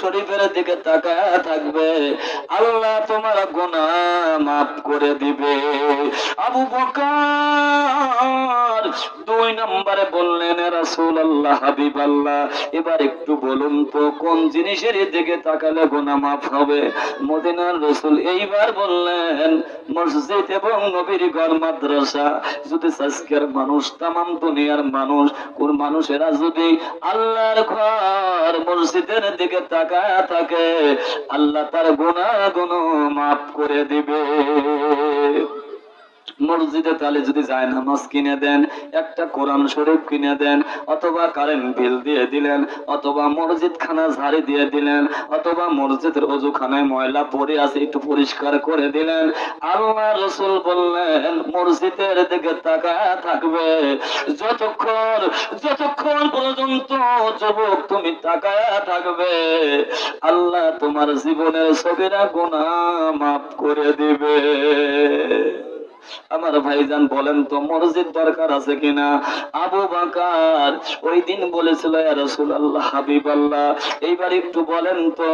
শরীফের দিকে তাকায় থাকবে। আল্লাহ তোমার গোনা মাফ করে দিবে। আবু বকর দুই নম্বরে বললেন রাসূল আল্লাহ হাবিব আল্লাহ এবার একটু বলুন তো, কোন জিনিসের দিকে তাকালে গোনা মাফ হবে? মদিনার রসুল এইবার বললেন, মসজিদ এবং নবীর ঘর, মাদ্রাসা, যদি আজকের মানুষ, তামাম দুনিয়ার মানুষ কোন মানুষেরা যদি আল্লাহর ঘর, মসজিদের দিকে তাকায় থাকে আল্লাহ তার গুণাগুণ মাফ করে দিবে। মসজিদে তাহলে যদি যায় নামাজ কিনে দেন, একটা কোরআন শরীফ কিনে দেন, অথবা কারেন্ট বিল দিয়ে দিলেন, অথবা মসজিদ খানা ঝাড়ি দিয়ে দিলেন, অথবা মসজিদের অজুখানায় ময়লা পড়ে আছে, একটু পরিষ্কার করে দিলেন, আল্লাহ রসুল বললেন, মসজিদের দিকে তাকায় থাকবে। যতক্ষণ যতক্ষণ পর্যন্ত যুবক তুমি তাকায় থাকবে, আল্লাহ তোমার জীবনের সবিরা গুণা মাফ করে দিবে। আমার ভাইজান বলেন তো, মসজিদ দরকার আছে কিনা? আবু বাকার ওই দিন বলেছিল রসুল আল্লাহ হাবিব আল্লাহ এইবার একটু বলেন তো,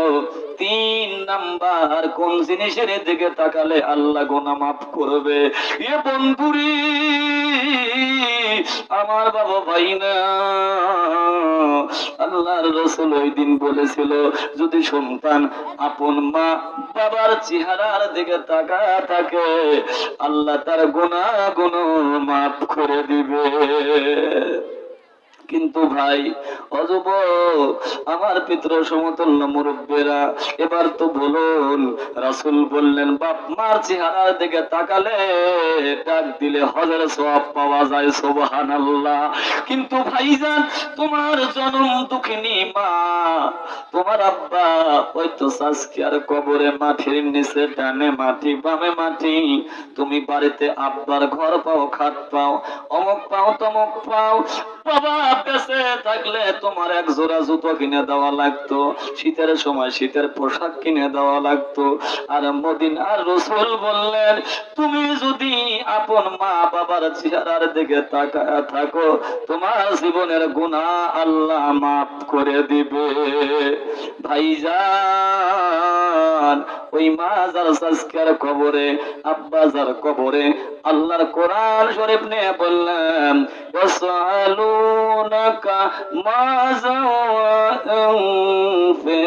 তিন নাম্বার কোন জিনিসের দিকে তাকালে আল্লাহ গোনা মাফ করবে? এ বন্ধুরি আমার বাবা ভাই না। আল্লাহর রসুল ওই দিন বলেছিল, যদি সন্তান আপন মা বাবার চেহারার দিকে তাকা থাকে, আল্লাহ তার গুণা গুণ মাফ করে দিবে। কিন্তু ভাই অযুব আমার পিতৃ সমতুল্য মুরব্বেরা, এবার তো বলুন, রাসূল বললেন, বাপ মার চেহারার দিকে তাকালে ডাক দিলে হজার সওয়াব পাওয়া যায়, সুবহানাল্লাহ। কিন্তু ভাইজান, তোমার জনম দুঃখিনী মা, তোমার আব্বা ওই তো সাসকিয়ার কবরে মাটির নিচে ডানে মাটি, বামে মাটি। তুমি বাড়িতে আব্বার ঘর পাও, খাট পাও, অমুক পাও, তমক পাও। বাবা করতেছে থাকলে তোমার এক জোড়া জুতো কিনে দেওয়া লাগতো, শীতের সময় শীতের পোশাক কিনে দেওয়া লাগতো। আর মদিন আর রসুল বললেন, তুমি যদি আপন মা বাবার চেহারার দিকে তাকায় থাকো, তোমার জীবনের গুণা আল্লাহ মাফ করে দিবে। ভাইজান, ওই মা যার সাজকার কবরে, আব্বা যার কবরে, আল্লাহর কোরআন শরীফ নিয়ে বললেন ইয়াসআলুনাকা মাজা